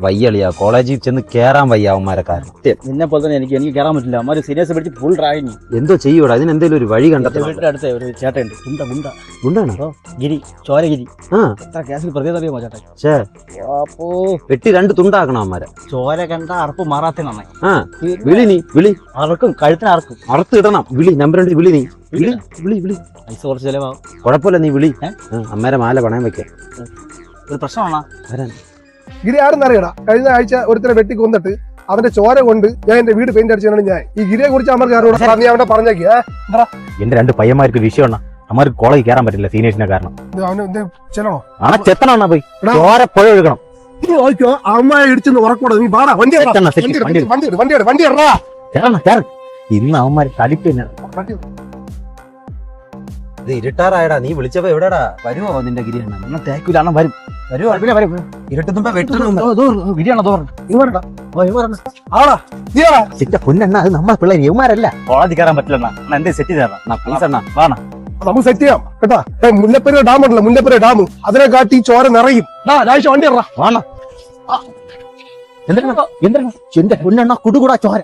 വയ്യളിയാ കോളേജിൽ ചെന്ന് കേറാൻ വയ്യ അവന്മാരെ കാരണം. നിന്നെ പോലെ തന്നെ എനിക്ക് എനിക്ക് കേറാൻ പറ്റില്ല. അവന്മാര് സീരിയസ് പിടിച്ച് ഫുൾ ഡ്രാഗിങ് എന്തോ ചെയ്യൂടാ അതിന് എന്തെങ്കിലും ഒരു വഴി കണ്ടെത്തി വീട്ടിന്റെ അടുത്ത് ഒരു ചേട്ടയുണ്ട് ഗുണ്ട ഗുണ്ട. ഗുണ്ടാണോ? ഗിരി ചോരഗിരി. ആ. എത്ര കേസിൽ പ്രത്യേകത അറിയാമോ ചേട്ടൻ? അപ്പോ വെട്ടി രണ്ട് തുണ്ടാക്കണം അവന്മാരെ. ചോര കണ്ട അറപ്പ് മാറാത്ത നന്നായി. വിളി നീ വിളി. അറക്കും കഴുത്തിന് അറക്കും. അറുത്ത് ഇടണം. വിളി നമ്പർ രണ്ട് വിളി നീ. വിളി. വിളി വിളി പൈസ കുറച്ച് ചിലവാകും. കുഴപ്പമില്ല നീ വിളി. അമ്മേരെ മാല പണയം വെക്കാം. ഒരു പ്രശ്നമാണോ? ആരെന്നറിയടാ കഴിഞ്ഞ ആഴ്ച ഒരുത്തരെ വെട്ടി കൊന്നിട്ട് അവന്റെ ചോര കൊണ്ട് ഞാൻ എന്റെ വീട് പെയിന്റ് അടിച്ചാണ് ഞാൻ. ഈ ഗിരിയെ കുറിച്ച് അമ്മർക്ക് ആരോട് നീ അവനെ പറഞ്ഞേക്ക് എന്റെ രണ്ട് പയ്യന്മാർക്ക് വിഷയമാണ് അമ്മർക്ക് കോളേജ് കയറാൻ പറ്റില്ല സീനിയേഴ്സിനെ കാരണം. ഇത് ആ ചെത്തണ പോയി? ചോര പുഴ ഒഴുകണം. അമ്മ ഇടിച്ചെന്ന് ഉറക്കൂടെ നീ പാടാ വണ്ടി. വണ്ടി വണ്ടി വണ്ടി ഇന്ന് തലിപ്പ്. ഇരുട്ടാറായടാ നീ വിളിച്ചപ്പോ എവിടെടാ? വരുമോ നിന്റെ ഗിരിയണ്ണ തേക്കൂലാണ് വരും. വരും പൊന്നെണ്ണ അത് നമ്മളെ പിള്ളേർ യവന്മാരല്ല കോളേജിൽ കയറാൻ പറ്റില്ല അണ്ണാ എന്തേ സെറ്റ് ചെയ്തേരണം പ്ലീസ് അണ്ണാ. വേണം നമുക്ക് സെറ്റ് ചെയ്യാം. കേട്ടാ? ഏ, മുല്ലപ്പെരിയ ഡാം ഉണ്ടല്ലോ മുല്ലപ്പെരിയ ഡാം. അതിനെ കാട്ടി ഈ ചോര നിറയും. രാഴ്ച വണ്ടി എന്റെ പൊന്നെണ്ണ കുടുകൂടാ ചോര.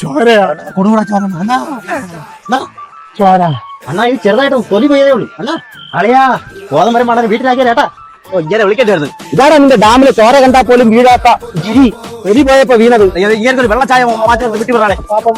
ചോരയാ. കുടുകൂടാ ചോര ചോര. അണ്ണാ ഇത് ചെറുതായിട്ട് തൊലി പോയതേ ഉള്ളൂ. അണ്ണാ അളിയാ മണ്ണനെ വീട്ടിലാക്കിയ ചേട്ടാ ഇങ്ങനെ വിളിക്കേണ്ടായിരുന്നു ഇതാണ് നിന്റെ ഡാമിലെ ചോര കണ്ടാ പോലും വീഴാത്ത ഗിരി തൊലി പോയപ്പോ വീണത്. ഇങ്ങനത്തെ ഒരു വെള്ളച്ചായ മാറ്റം വിട്ടു പറയാളെ പാപ്പം